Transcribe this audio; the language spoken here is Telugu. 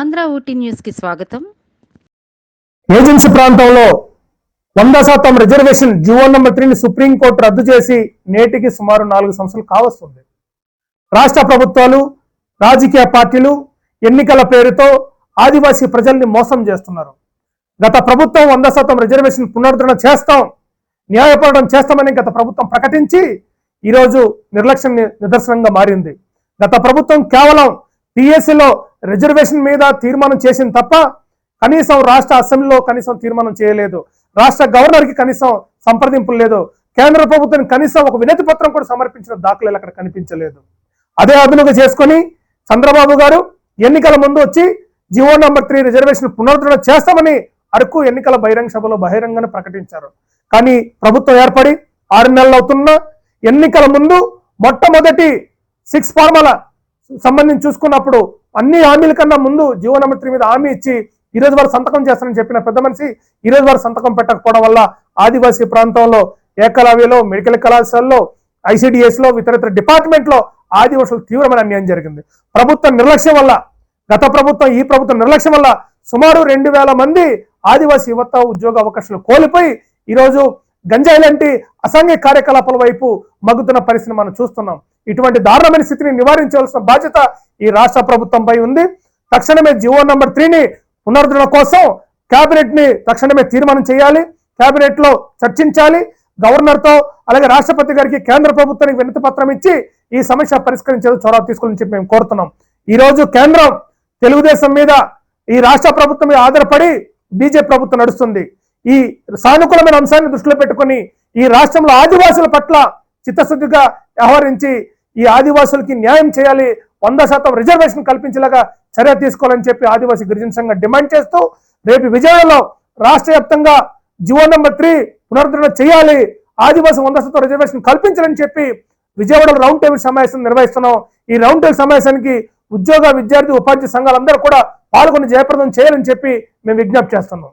ఆంధ్ర ఊటీ న్యూస్కి స్వాగతం. ఏజెన్సీ ప్రాంతంలో వంద శాతం రిజర్వేషన్ జీవో నెంబర్ త్రీని సుప్రీంకోర్టు రద్దు చేసి నేటికి సుమారు నాలుగు సంవత్సరాలు కావస్తుంది. రాష్ట్ర ప్రభుత్వాలు రాజకీయ పార్టీలు ఎన్నికల పేరుతో ఆదివాసీ ప్రజల్ని మోసం చేస్తున్నారు. గత ప్రభుత్వం వంద శాతం రిజర్వేషన్ పునరుద్ధరణ చేస్తాం న్యాయపడడం చేస్తామని గత ప్రభుత్వం ప్రకటించి ఈరోజు నిర్లక్ష్యం నిదర్శనంగా మారింది. గత ప్రభుత్వం కేవలం టీఎస్సీలో రిజర్వేషన్ మీద తీర్మానం చేసింది తప్ప కనీసం రాష్ట్ర అసెంబ్లీలో కనీసం తీర్మానం చేయలేదు. రాష్ట్ర గవర్నర్కి కనీసం సంప్రదింపులు లేదు. కేంద్ర ప్రభుత్వం కనీసం ఒక వినతి పత్రం కూడా సమర్పించిన దాఖలాలు అక్కడ కనిపించలేదు. అదే అదునుగా చేసుకొని చంద్రబాబు గారు ఎన్నికల ముందు వచ్చి జివో నంబర్ త్రీ రిజర్వేషన్ పునరుద్ధరణ చేస్తామని అరకు ఎన్నికల బహిరంగ సభలో బహిరంగంగా ప్రకటించారు. కానీ ప్రభుత్వం ఏర్పడి ఆరు నెలలు అవుతున్నా ఎన్నికల ముందు మొట్టమొదటి సిక్స్ ఫార్మల సంబంధించి చూసుకున్నప్పుడు అన్ని హామీల కన్నా ముందు జీవనమిత్రి మీద హామీ ఇచ్చి ఈ రోజు వారు సంతకం చేస్తానని చెప్పిన పెద్ద మనిషి ఈ రోజు వారు సంతకం పెట్టకపోవడం వల్ల ఆదివాసీ ప్రాంతంలో ఏకలవ్యలో మెడికల్ కళాశాలలో ఐసిడిఎస్లో ఇతరితర డిపార్ట్మెంట్లో ఆదివాసులు తీవ్రమైన అన్యాయం జరిగింది. ప్రభుత్వ నిర్లక్ష్యం వల్ల గత ప్రభుత్వం ఈ ప్రభుత్వం నిర్లక్ష్యం వల్ల సుమారు రెండు వేల మంది ఆదివాసీ యువత ఉద్యోగ అవకాశాలు కోల్పోయి ఈరోజు గంజాయి లాంటి అసాంఘిక కార్యకలాపాల వైపు మగ్గుతున్న పరిస్థితిని మనం చూస్తున్నాం. ఇటువంటి దారుణమైన స్థితిని నివారించవలసిన బాధ్యత ఈ రాష్ట్ర ప్రభుత్వంపై ఉంది. తక్షణమే జివో నంబర్ త్రీని పునరుద్ధరణ కోసం కేబినెట్ని తక్షణమే తీర్మానం చేయాలి. కేబినెట్లో చర్చించాలి. గవర్నర్తో అలాగే రాష్ట్రపతి గారికి కేంద్ర ప్రభుత్వానికి వినతి పత్రం ఇచ్చి ఈ సమస్య పరిష్కరించేది చొరవ తీసుకోవాలని చెప్పి మేము కోరుతున్నాం. ఈ రోజు కేంద్రం తెలుగుదేశం మీద ఈ రాష్ట్ర ప్రభుత్వం మీద ఆధారపడి బీజేపీ ప్రభుత్వం నడుస్తుంది. ఈ సానుకూలమైన అంశాన్ని దృష్టిలో పెట్టుకొని ఈ రాష్ట్రంలో ఆదివాసుల పట్ల చిత్తశుద్ధిగా వ్యవహరించి ఈ ఆదివాసులకి న్యాయం చేయాలి వంద శాతం రిజర్వేషన్ కల్పించేలాగా చర్య తీసుకోవాలని చెప్పి ఆదివాసీ గిరిజన సంఘం డిమాండ్ చేస్తూ రేపు విజయవాడలో రాష్ట్ర వ్యాప్తంగా జివో నెంబర్ త్రీ పునరుద్ధరణ చేయాలి ఆదివాసీ వంద శాతం రిజర్వేషన్ కల్పించాలని చెప్పి విజయవాడ రౌండ్ టేబుల్ సమావేశం నిర్వహిస్తున్నాం. ఈ రౌండ్ టేబుల్ సమావేశానికి ఉద్యోగ విద్యార్థి ఉపాధ్యాయ సంఘాలందరూ కూడా పాల్గొని జయప్రదం చేయాలని చెప్పి మేము విజ్ఞప్తి చేస్తున్నాం.